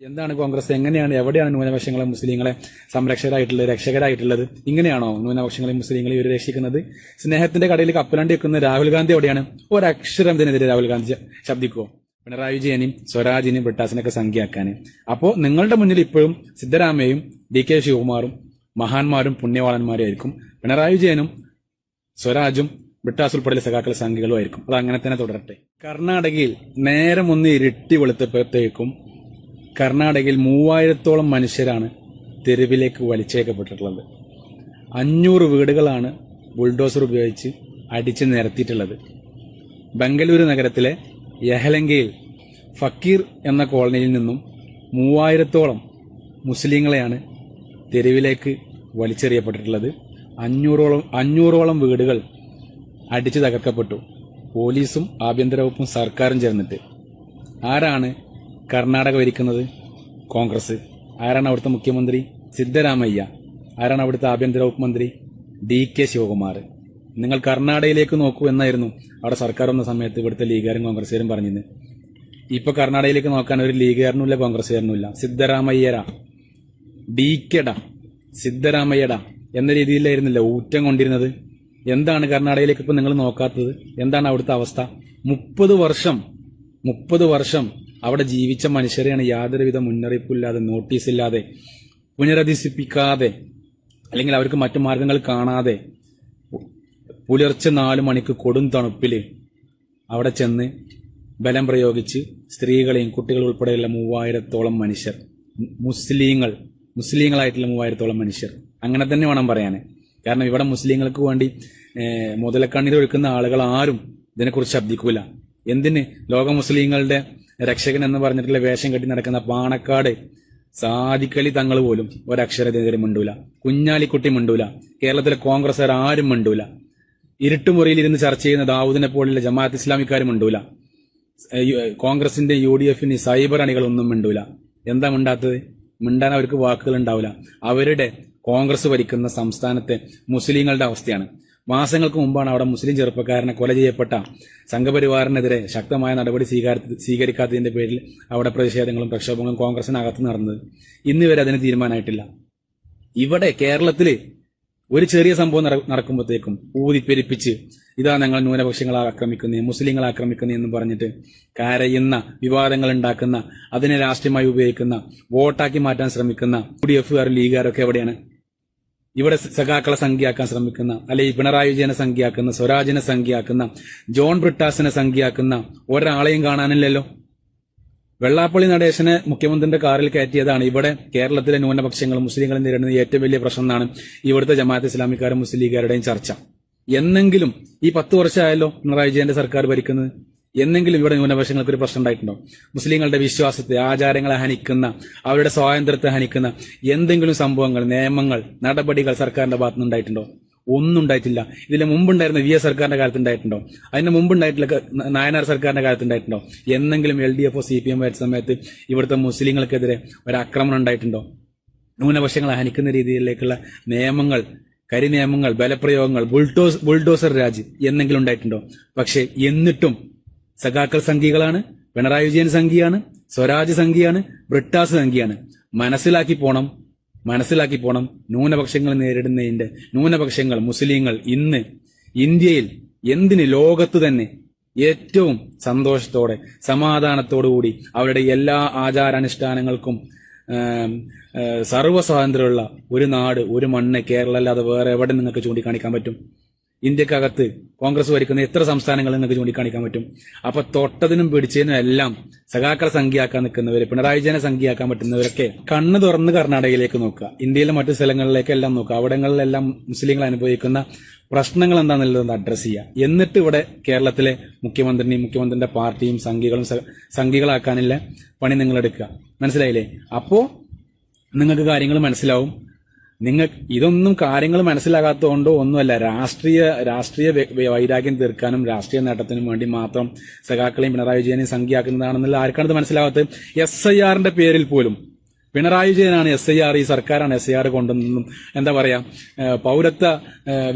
എന്താണ് കോൺഗ്രസ്? എങ്ങനെയാണ്? എവിടെയാണ് ന്യൂനപക്ഷങ്ങളെ മുസ്ലിങ്ങളെ സംരക്ഷകരായിട്ടുള്ളത് രക്ഷകരായിട്ടുള്ളത്? ഇങ്ങനെയാണോ ന്യൂനപക്ഷങ്ങളെ മുസ്ലിങ്ങളെ ഇവർ രക്ഷിക്കുന്നത്? സ്നേഹത്തിന്റെ കടയിൽ കപ്പലണ്ടി വെക്കുന്ന രാഹുൽ ഗാന്ധി എവിടെയാണ്? ഒരക്ഷരം ഇതിനെതിരെ രാഹുൽ ഗാന്ധി ശബ്ദിക്കുവോ? പിണറായി വിജയനെയും സ്വരാജിനെയും ബ്രിട്ടാസിനൊക്കെ സംഖ്യയാക്കാൻ അപ്പോ നിങ്ങളുടെ മുന്നിൽ ഇപ്പോഴും സിദ്ധരാമയ്യയും ഡി കെ ശിവകുമാറും മഹാന്മാരും പുണ്യവാളന്മാരായിരിക്കും. പിണറായി വിജയനും സ്വരാജും ബ്രിട്ടാസ് ഉൾപ്പെടെയുള്ള സഖാക്കൾ സംഖ്യകളും ആയിരിക്കും. അത് അങ്ങനെ തന്നെ തുടരട്ടെ. കർണാടകയിൽ നേരം ഒന്ന് ഇരുട്ടി വെളുത്തപ്പോഴത്തേക്കും കർണാടകയിൽ മൂവായിരത്തോളം മനുഷ്യരാണ് തെരുവിലേക്ക് വലിച്ചേക്കപ്പെട്ടിട്ടുള്ളത് അഞ്ഞൂറ് വീടുകളാണ് ബുൾഡോസർ ഉപയോഗിച്ച് അടിച്ച് നിരത്തിയിട്ടുള്ളത്. ബംഗളൂരു നഗരത്തിലെ യഹലങ്കയിൽ ഫക്കീർ എന്ന കോളനിയിൽ നിന്നും മൂവായിരത്തോളം മുസ്ലിങ്ങളെയാണ് തെരുവിലേക്ക് വലിച്ചെറിയപ്പെട്ടിട്ടുള്ളത്. അഞ്ഞൂറോളം അഞ്ഞൂറോളം വീടുകൾ അടിച്ചു തകർക്കപ്പെട്ടു. പോലീസും ആഭ്യന്തര വകുപ്പും സർക്കാരും ചേർന്നിട്ട്. ആരാണ് കർണാടക ഭരിക്കുന്നത് കോൺഗ്രസ്. ആരാണ് അവിടുത്തെ മുഖ്യമന്ത്രി? സിദ്ധരാമയ്യ. ആരാണ് അവിടുത്തെ ആഭ്യന്തര വകുപ്പ് മന്ത്രി? D K Sivakumar. നിങ്ങൾ കർണാടകയിലേക്ക് നോക്കൂ എന്നായിരുന്നു അവിടെ സർക്കാർ വന്ന സമയത്ത് ഇവിടുത്തെ ലീഗുകാരും കോൺഗ്രസുകാരും പറഞ്ഞത് ഇപ്പൊ കർണാടകയിലേക്ക് നോക്കാൻ ഒരു ലീഗുകാരനുമില്ല കോൺഗ്രസുകാരനുമില്ല സിദ്ധരാമയ്യര. ഡി കെട. സിദ്ധരാമയ്യട എന്ന രീതിയിലായിരുന്നില്ല ഊറ്റം കൊണ്ടിരുന്നത്? എന്താണ് കർണാടകയിലേക്ക് ഇപ്പൊ നിങ്ങൾ നോക്കാത്തത്? എന്താണ് അവിടുത്തെ അവസ്ഥ? മുപ്പത് വർഷം മുപ്പത് വർഷം അവിടെ ജീവിച്ച മനുഷ്യരെയാണ് യാതൊരുവിധ മുന്നറിയിപ്പില്ലാതെ നോട്ടീസില്ലാതെ പുനരധിസിപ്പിക്കാതെ അല്ലെങ്കിൽ അവർക്ക് മറ്റു മാർഗങ്ങൾ കാണാതെ പുലർച്ചെ നാലു മണിക്ക് കൊടും തണുപ്പിൽ അവിടെ ചെന്ന് ബലം പ്രയോഗിച്ച് സ്ത്രീകളെയും കുട്ടികളും ഉൾപ്പെടെയുള്ള മൂവായിരത്തോളം മനുഷ്യർ മുസ്ലിങ്ങൾ മുസ്ലിങ്ങളായിട്ടുള്ള മൂവായിരത്തോളം മനുഷ്യർ. അങ്ങനെ തന്നെ വേണം പറയാൻ കാരണം ഇവിടെ മുസ്ലിങ്ങൾക്ക് വേണ്ടി മുതലക്കണ്ണീർ ഒഴുക്കുന്ന ആളുകൾ ആരും ഇതിനെക്കുറിച്ച് ശബ്ദിക്കൂല. എന്തിന്? ലോക മുസ്ലിങ്ങളുടെ രക്ഷകൻ എന്ന് പറഞ്ഞിട്ടുള്ള വേഷം കെട്ടി നടക്കുന്ന പാണക്കാട് സാദിക്കലി തങ്ങൾ പോലും ഒരക്ഷരത്തിനെതിരെ മിണ്ടൂല. കുഞ്ഞാലിക്കുട്ടി മിണ്ടൂല. കേരളത്തിലെ കോൺഗ്രസ്സുകാർ ആരും മിണ്ടൂല. ഇരുട്ടുമുറിയിൽ ഇരുന്ന് ചർച്ച ചെയ്യുന്ന ദാവൂദിനെ പോലുള്ള ജമാഅത്ത് ഇസ്ലാമിക്കാരും മിണ്ടൂല. കോൺഗ്രസിന്റെ യു ഡി എഫിന് സൈബർ അണികളൊന്നും മിണ്ടൂല. എന്താ മിണ്ടാത്തത്? മിണ്ടാൻ അവർക്ക് വാക്കുകൾ ഉണ്ടാവില്ല. അവരുടെ കോൺഗ്രസ് ഭരിക്കുന്ന സംസ്ഥാനത്തെ മുസ്ലിങ്ങളുടെ അവസ്ഥയാണ്. മാസങ്ങൾക്ക് മുമ്പാണ് അവിടെ മുസ്ലിം ചെറുപ്പക്കാരനെ കൊല ചെയ്യപ്പെട്ട സംഘപരിവാറിനെതിരെ ശക്തമായ നടപടി സ്വീകാര- സ്വീകരിക്കാത്തതിന്റെ പേരിൽ അവിടെ പ്രതിഷേധങ്ങളും പ്രക്ഷോഭങ്ങളും കോൺഗ്രസിനകത്ത് നടന്നത്. ഇന്നിവരെ അതിന് തീരുമാനമായിട്ടില്ല. ഇവിടെ കേരളത്തിൽ ഒരു ചെറിയ സംഭവം നട- നടക്കുമ്പോഴത്തേക്കും ഊതിപ്പെരിപ്പിച്ച് ഇതാ ഞങ്ങൾ ന്യൂനപക്ഷങ്ങളെ ആക്രമിക്കുന്നേ മുസ്ലിങ്ങളെ ആക്രമിക്കുന്നേ എന്ന് പറഞ്ഞിട്ട് കരയുന്ന വിവാദങ്ങൾ ഉണ്ടാക്കുന്ന അതിനെ രാഷ്ട്രീയമായി ഉപയോഗിക്കുന്ന വോട്ടാക്കി മാറ്റാൻ ശ്രമിക്കുന്ന യു ഡി എഫുകാരും ലീഗുകാരൊക്കെ എവിടെയാണ്? ഇവിടെ സഖാക്കളെ സംഖ്യയാക്കാൻ ശ്രമിക്കുന്ന അല്ലെങ്കിൽ പിണറായി വിജയനെ സംഖ്യയാക്കുന്ന സ്വരാജിനെ സംഖ്യയാക്കുന്ന ജോൺ ബ്രിട്ടാസിനെ സംഖ്യയാക്കുന്ന ഒരാളെയും കാണാനില്ലല്ലോ. വെള്ളാപ്പള്ളി നടേശനെ മുഖ്യമന്ത്രിന്റെ കാറിൽ കയറ്റിയതാണ് ഇവിടെ കേരളത്തിലെ ന്യൂനപക്ഷങ്ങളും മുസ്ലിങ്ങൾ നേരിടുന്ന ഏറ്റവും വലിയ പ്രശ്നം എന്നാണ് ഇവിടുത്തെ ജമാഅത്ത് ഇസ്ലാമിക്കാരും മുസ്ലിംകാരുടെയും ചർച്ച. എന്നെങ്കിലും ഈ പത്ത് വർഷമായല്ലോ പിണറായി വിജയന്റെ സർക്കാർ ഭരിക്കുന്നത്? എന്നെങ്കിലും ഇവിടെ ന്യൂനപക്ഷങ്ങൾക്ക് ഒരു പ്രശ്നം ഉണ്ടായിട്ടുണ്ടോ? മുസ്ലിങ്ങളുടെ വിശ്വാസത്തെ ആചാരങ്ങളെ ഹനിക്കുന്ന അവരുടെ സ്വാതന്ത്ര്യത്തെ ഹനിക്കുന്ന എന്തെങ്കിലും സംഭവങ്ങൾ നിയമങ്ങൾ നടപടികൾ സർക്കാരിന്റെ ഭാഗത്തു ഉണ്ടായിട്ടുണ്ടോ ഒന്നും ഉണ്ടായിട്ടില്ല ഇതിന് മുമ്പുണ്ടായിരുന്ന വി എസ് സർക്കാരിന്റെ കാലത്ത് ഉണ്ടായിട്ടുണ്ടോ അതിന് മുമ്പുണ്ടായിട്ടുള്ള നായനാർ സർക്കാരിന്റെ കാലത്ത് ഉണ്ടായിട്ടുണ്ടോ എന്തെങ്കിലും എൽ ഡി എഫ് ഒ സി പി എം വരുന്ന സമയത്ത് ഇവിടുത്തെ മുസ്ലിങ്ങൾക്കെതിരെ ഒരു ആക്രമണം ഉണ്ടായിട്ടുണ്ടോ? ന്യൂനപക്ഷങ്ങളെ ഹനിക്കുന്ന രീതിയിലേക്കുള്ള നിയമങ്ങൾ കരിനിയമങ്ങൾ ബലപ്രയോഗങ്ങൾ ബുൾഡോസ് ബുൾഡോസർ രാജ് എന്തെങ്കിലും ഉണ്ടായിട്ടുണ്ടോ? പക്ഷെ എന്നിട്ടും സഖാക്കൾ സംഖ്യകളാണ് പിണറായി വിജയൻ സംഖ്യയാണ് സ്വരാജ് സംഖ്യയാണ് ബ്രിട്ടാസ് സംഖ്യയാണ് മനസ്സിലാക്കി പോണം മനസ്സിലാക്കി പോണം. ന്യൂനപക്ഷങ്ങൾ നേരിടുന്നതിന്റെ ന്യൂനപക്ഷങ്ങൾ മുസ്ലിങ്ങൾ ഇന്ന് ഇന്ത്യയിൽ എന്തിന് ലോകത്ത് തന്നെ ഏറ്റവും സന്തോഷത്തോടെ സമാധാനത്തോടുകൂടി അവരുടെ എല്ലാ ആചാരാനുഷ്ഠാനങ്ങൾക്കും സർവസ്വാതന്ത്ര്യമുള്ള സർവ സ്വാതന്ത്ര്യമുള്ള ഒരു നാട് ഒരു മണ്ണ് കേരളം അല്ലാതെ വേറെ എവിടെ നിങ്ങൾക്ക് ചൂണ്ടിക്കാണിക്കാൻ പറ്റും? ഇന്ത്യക്കകത്ത് കോൺഗ്രസ് ഭരിക്കുന്ന എത്ര സംസ്ഥാനങ്ങൾ നിങ്ങൾക്ക് ചൂണ്ടിക്കാണിക്കാൻ പറ്റും? അപ്പൊ തൊട്ടതിനും പിടിച്ചതിനും എല്ലാം സഖാക്കളെ സംഖ്യയാക്കാൻ നിൽക്കുന്നവര് പിണറായി വിജയനെ സംഖ്യയാക്കാൻ പറ്റുന്നവരൊക്കെ കണ്ണു തുറന്ന് കർണാടകയിലേക്ക് നോക്കുക. ഇന്ത്യയിലെ മറ്റു സ്ഥലങ്ങളിലേക്കെല്ലാം നോക്കുക. അവിടങ്ങളിലെല്ലാം മുസ്ലിങ്ങൾ അനുഭവിക്കുന്ന പ്രശ്നങ്ങൾ എന്താണെന്നുള്ളത് അഡ്രസ് ചെയ്യുക. എന്നിട്ട് ഇവിടെ കേരളത്തിലെ മുഖ്യമന്ത്രിനെയും മുഖ്യമന്ത്രിന്റെ പാർട്ടിയും സംഘികളും സംഖ്യകളാക്കാനുള്ള പണി നിങ്ങൾ എടുക്കുക മനസ്സിലായില്ലേ? അപ്പോ നിങ്ങൾക്ക് കാര്യങ്ങൾ മനസ്സിലാവും. നിങ്ങൾ ഇതൊന്നും കാര്യങ്ങൾ മനസ്സിലാകാത്തതുകൊണ്ടോ ഒന്നുമല്ല. രാഷ്ട്രീയ രാഷ്ട്രീയ വൈരാഗ്യം തീർക്കാനും രാഷ്ട്രീയ നേട്ടത്തിനും വേണ്ടി മാത്രം സഖാക്കളെയും പിണറായി വിജയനെയും സംഖ്യയാക്കുന്നതാണെന്നുള്ള ആർക്കാണ് ഇത് മനസ്സിലാകാത്തത് എസ് ഐ ആറിന്റെ പേരിൽ പോലും. പിണറായി വിജയനാണ് എസ് ഐ ആർ ഈ സർക്കാരാണ് എസ് ഐ ആർ കൊണ്ടുവന്നതും. എന്താ പറയാ ഏഹ് പൗരത്വ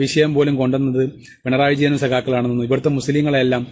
വിഷയം പോലും കൊണ്ടുവന്നത് പിണറായി വിജയനും സഖാക്കളാണെന്നും ഇവിടുത്തെ മുസ്ലിങ്ങളെല്ലാം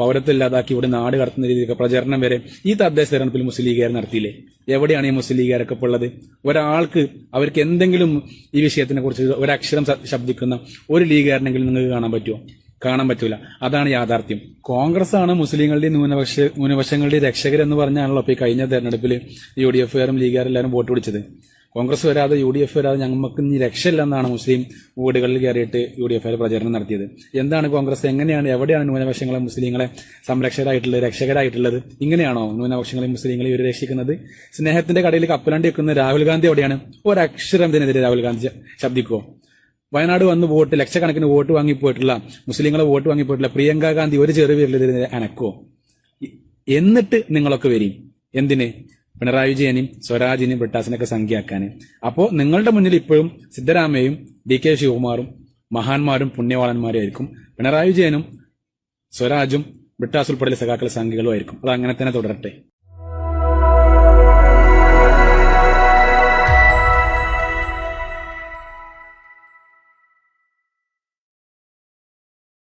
പൗരത്വം ഇല്ലാതാക്കി ഇവിടെ നാട് കടത്തുന്ന രീതിയിലൊക്കെ പ്രചരണം വരെ ഈ തദ്ദേശ തെരഞ്ഞെടുപ്പിൽ മുസ്ലിം ലീഗുകാർ നടത്തിയില്ലേ? എവിടെയാണ് ഈ മുസ്ലിം ലീഗുകാരൊക്കെ ഉള്ളത്? ഒരാൾക്ക് അവർക്ക് എന്തെങ്കിലും ഈ വിഷയത്തിനെ കുറിച്ച് ഒരക്ഷരം ശബ്ദിക്കുന്ന ഒരു ലീഗുകാരനെങ്കിലും നിങ്ങൾക്ക് കാണാൻ പറ്റുമോ കാണാൻ പറ്റൂല. അതാണ് യാഥാർത്ഥ്യം. കോൺഗ്രസ് ആണ് മുസ്ലിങ്ങളുടെ ന്യൂനപക്ഷ ന്യൂനപക്ഷങ്ങളുടെ രക്ഷകർ എന്ന് പറഞ്ഞാണല്ലോ ഇപ്പൊ ഈ കഴിഞ്ഞ തെരഞ്ഞെടുപ്പിൽ യു ഡി എഫുകാരും ലീഗുകാരും എല്ലാവരും വോട്ട് പിടിച്ചത്. കോൺഗ്രസ് വരാതെ യു ഡി എഫ് വരാതെ ഞങ്ങൾക്ക് ഇനി രക്ഷയില്ലെന്നാണ് മുസ്ലിം വീടുകളിൽ കയറിയിട്ട് യു ഡി എഫ് പ്രചരണം നടത്തിയത്. എന്താണ് കോൺഗ്രസ്? എങ്ങനെയാണ്? എവിടെയാണ് ന്യൂനപക്ഷങ്ങളെ മുസ്ലിങ്ങളെ സംരക്ഷകരായിട്ടുള്ളത് രക്ഷകരായിട്ടുള്ളത്? ഇങ്ങനെയാണോ ന്യൂനപക്ഷങ്ങളെ മുസ്ലിങ്ങളെ ഇവർ രക്ഷിക്കുന്നത്? സ്നേഹത്തിന്റെ കടയിൽ കപ്പലണ്ടി വെക്കുന്ന രാഹുൽ ഗാന്ധി എവിടെയാണ്? ഒരക്ഷരം ഇതിനെതിരെ രാഹുൽ ഗാന്ധി ശബ്ദിക്കുമോ വയനാട് വന്ന് വോട്ട് ലക്ഷക്കണക്കിന് വോട്ട് വാങ്ങിപ്പോയിട്ടുള്ള മുസ്ലിങ്ങളെ വോട്ട് വാങ്ങിപ്പോയിട്ടുള്ള പ്രിയങ്ക ഗാന്ധി ഒരു പേരിൽ അനക്കോ എന്നിട്ട് നിങ്ങളൊക്കെ വരും. എന്തിന്? പിണറായി വിജയനും സ്വരാജിനും ബ്രിട്ടാസിനൊക്കെ സംഖ്യയാക്കാന്. അപ്പോ നിങ്ങളുടെ മുന്നിൽ ഇപ്പോഴും സിദ്ധരാമയും ഡി കെ ശിവകുമാറും മഹാന്മാരും പുണ്യവാളന്മാരും ആയിരിക്കും പിണറായി വിജയനും സ്വരാജും ബ്രിട്ടാസ് ഉൾപ്പെടെയുള്ള സഖാക്കളെ സംഖ്യകളും ആയിരിക്കും. അത് അങ്ങനെ തന്നെ തുടരട്ടെ.